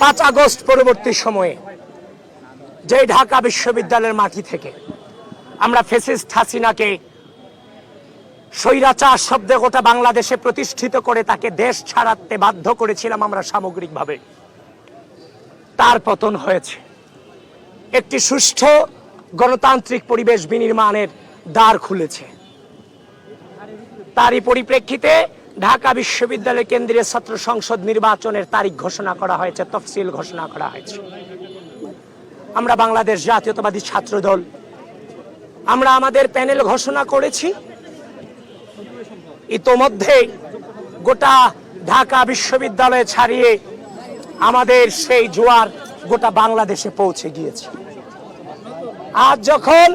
পাঁচ আগস্ট পরবর্তী সময়ে যে ঢাকা বিশ্ববিদ্যালয়ের মাটি থেকে আমরা ফেসিস্ট হাসিনাকে স্বৈরাচার শব্দে গোটা বাংলাদেশে প্রতিষ্ঠিত করে তাকে দেশ ছাড়াতে বাধ্য করেছিলাম আমরা সামগ্রিকভাবে। তার পতন হয়েছে। একটি সুষ্ঠু গণতান্ত্রিক পরিবেশ বিনির্মাণের দ্বার খুলেছে। তারই পরিপ্রেক্ষিতে ঢাকা বিশ্ববিদ্যালয় কেন্দ্রীয় ছাত্র সংসদ নির্বাচনের তারিখ ঘোষণা করা হয়েছে, তফসিল ঘোষণা করা হয়েছে। আমরা বাংলাদেশ জাতীয়তাবাদী ছাত্র দল আমরা আমাদের প্যানেল ঘোষণা করেছি। ইতোমধ্যে গোটা ঢাকা বিশ্ববিদ্যালয় ছাড়িয়ে আমাদের সেই জোয়ার গোটা বাংলাদেশে পৌঁছে গিয়েছে। আজ যখন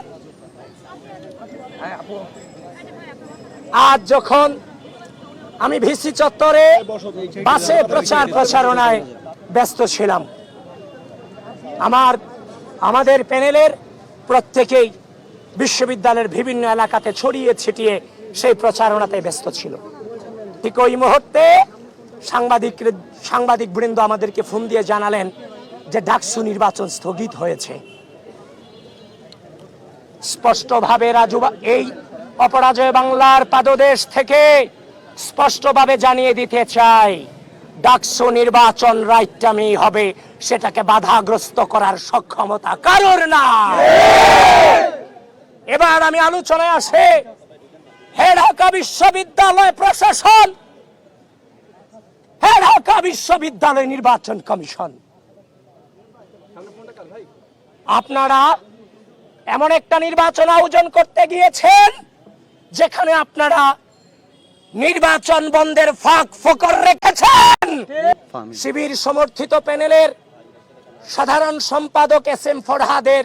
আজ যখন আমি ভিসি চত্বরে বাসে প্রচার প্রচারণায় ব্যস্ত ছিলাম। আমার, আমাদের প্যানেলের প্রত্যেকেই বিশ্ববিদ্যালয়ের বিভিন্ন এলাকাতে ছড়িয়ে ছিটিয়ে সেই প্রচারণাতে ব্যস্ত ছিল। ঠিক ওই মুহূর্তে সাংবাদিক সাংবাদিক বৃন্দ আমাদেরকে ফোন দিয়ে জানালেন যে ডাকসু নির্বাচন স্থগিত হয়েছে। স্পষ্টভাবে রাজু এই অপরাজয় বাংলার পাদদেশ থেকে স্পষ্টভাবে জানিয়ে দিতে চাই, ডাকসু নির্বাচন রাইটামি হবে, সেটাকে বাধাগ্রস্ত করার সক্ষমতা কারোর না এবার আমি আলোচনায় আসে, হে ঢাকা বিশ্ববিদ্যালয় প্রশাসন, হে ঢাকা বিশ্ববিদ্যালয় নির্বাচন কমিশন। আপনারা এমন একটা নির্বাচন আয়োজন করতে গিয়েছেন, যেখানে আপনারা নির্বাচন বন্ধের ফাঁক ফকর রেখেছেন। শিবির সমর্থিত প্যানেলের সাধারণ সম্পাদক এস এম ফরহাদের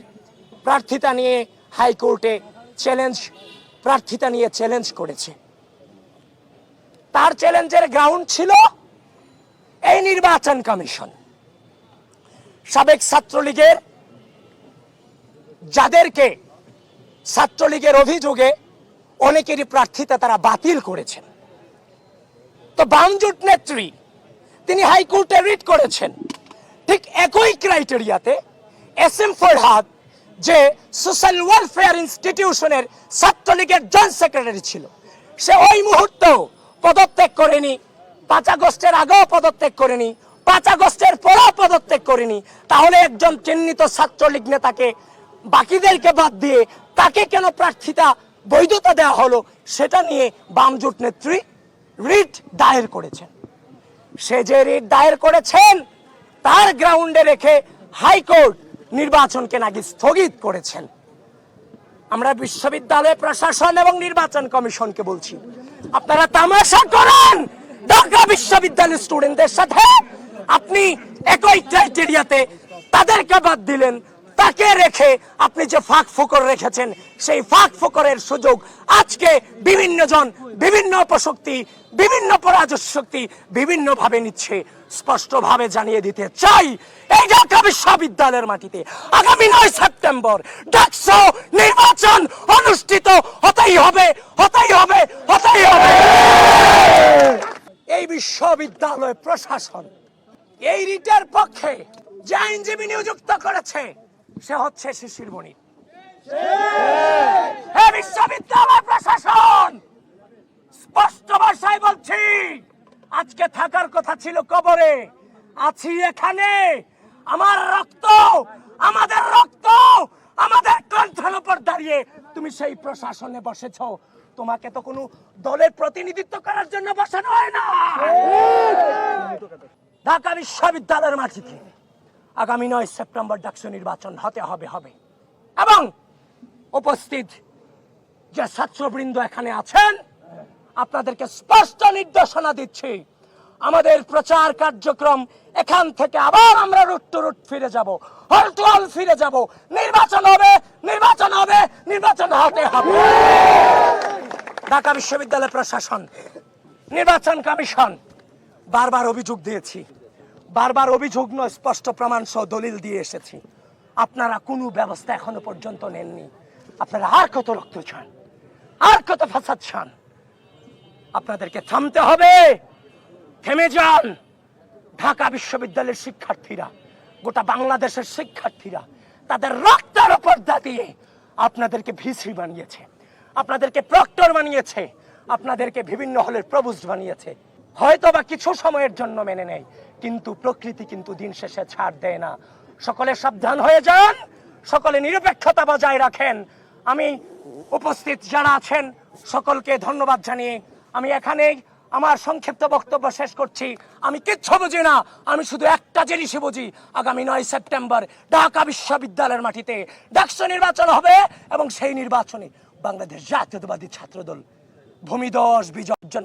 প্রার্থিতা নিয়ে হাইকোর্টে চ্যালেঞ্জ প্রার্থিতা নিয়ে চ্যালেঞ্জ করেছে। তার চ্যালেঞ্জের গ্রাউন্ড ছিল এই নির্বাচন কমিশন। সাবেক ছাত্রলীগের যাদেরকে ছাত্রলীগের অভিযোগে অনেকেরই প্রার্থিতা তারা বাতিল করেছেন। তো বামজোট নেত্রী, তিনি হাইকোর্টে রিট করেছেন। ঠিক একই ক্রাইটেরিয়াতে এস এম ফরহাদ যে সোশ্যাল ওয়েলফেয়ার ইনস্টিটিউশনের ছাত্রলীগের জয়েন্ট সেক্রেটারি ছিল, সে ওই মুহূর্তেও পদত্যাগ করেনি। পাঁচ আগস্টের আগেও পদত্যাগ করেনি, পাঁচ আগস্টের পরও পদত্যাগ করেনি। তাহলে একজন চিহ্নিত ছাত্রলীগ নেতাকে বাকিদেরকে বাদ দিয়ে তাকে কেন প্রার্থিতা, বৈধতা দেওয়া হলো, সেটা নিয়ে বামজোট নেত্রী রিট দায়ের করেছেন। সে যে রিট দায়ের করেছেন, তার গ্রাউন্ডে রেখে হাইকোর্ট নির্বাচনকে নাকি স্থগিত করেছেন। আমরা বিশ্ববিদ্যালয় প্রশাসন এবং নির্বাচন কমিশনকে বলছি, আপনারা তামাশা করেন! ঢাকা বিশ্ববিদ্যালয়ের স্টুডেন্টদের সাথে আপনি একই ক্রাইটেরিয়াতে তাদেরকে বাদ দিলেন তাকে রেখে আপনি যে ফাঁক ফোকর রেখেছেন, সেই ফাঁক ফোকরের সুযোগ আজকে বিভিন্ন জন, বিভিন্ন অপশক্তি বিভিন্ন পরাজশক্তি বিভিন্ন ভাবে নিচ্ছে, স্পষ্টভাবে জানিয়ে দিতে চাই এই ঢাকা বিশ্ববিদ্যালয়ের মাটিতে। আগামী নয় সেপ্টেম্বর ডাকসো নির্বাচন অনুষ্ঠিত হতেই হবে হতেই হবে হতেই হবে। এই বিশ্ববিদ্যালয় প্রশাসন, এই রিটের পক্ষে যে আইনজীবী নিযুক্ত করেছে সে হচ্ছে শিশির মণি। হে বিশ্ববিদ্যালয় প্রশাসন, স্পষ্ট ভাষায় বলছি, আজকে থাকার কথা ছিল কবরে। আছি এখানে। আমার রক্ত, আমাদের রক্ত, আমাদের কণ্ঠের উপর দাঁড়িয়ে তুমি সেই প্রশাসনে বসেছ। তোমাকে তো কোনো দলের প্রতিনিধিত্ব করার জন্য বসানো হয় না। ঢাকা বিশ্ববিদ্যালয়ের মাটিতে আগামী নয় সেপ্টেম্বর ডাকসু নির্বাচন হতে হবে হবে। এবং উপস্থিত যে ছাত্রবৃন্দ এখানে আছেন, আপনাদেরকে স্পষ্ট নির্দেশনা দিচ্ছি, আমাদের প্রচার কার্যক্রম এখান থেকে আবার আমরা রুট টু রুট ফিরে যাব, হল টু হল ফিরে যাব। নির্বাচন হবে নির্বাচন হবে, নির্বাচন হতে হবে। ঢাকা বিশ্ববিদ্যালয় প্রশাসন, নির্বাচন কমিশন, বারবার অভিযোগ দিয়েছি। বারবার অভিযোগ নয় স্পষ্ট প্রমাণ সহ দলিল দিয়ে এসেছি। আপনারা কোনো ব্যবস্থা এখনও পর্যন্ত নেননি। আপনারা আর কত রক্ত চান? আর কত ফাসাদ চান? আপনাদেরকে থামতে হবে। থেমে যান। ঢাকা বিশ্ববিদ্যালয়ের শিক্ষার্থীরা, গোটা বাংলাদেশের শিক্ষার্থীরা, তাদের রক্তের উপর দিয়ে আপনাদেরকে ভিসি বানিয়েছে। আপনাদেরকে প্রক্টর বানিয়েছে। আপনাদেরকে বিভিন্ন হলের প্রভুস্ট বানিয়েছে। হয়তো বা কিছু সময়ের জন্য মেনে নেয় কিন্তু প্রকৃতি কিন্তু দিন শেষে ছাড় দেয় না। সকলে সাবধান হয়ে যান, সকলে নিরপেক্ষতা বজায় রাখেন। আমি উপস্থিত যারা আছেন, সকলকে ধন্যবাদ জানিয়ে আমি এখানেই আমার সংক্ষিপ্ত বক্তব্য শেষ করছি। আমি কিচ্ছু বুঝি না, আমি শুধু একটা জিনিসই বুঝি। আগামী নয় সেপ্টেম্বর ঢাকা বিশ্ববিদ্যালয়ের মাটিতে ডাকসু নির্বাচন হবে এবং সেই নির্বাচনে বাংলাদেশ জাতীয়তাবাদী ছাত্রদল ভূমিদশ বিজয় অর্জন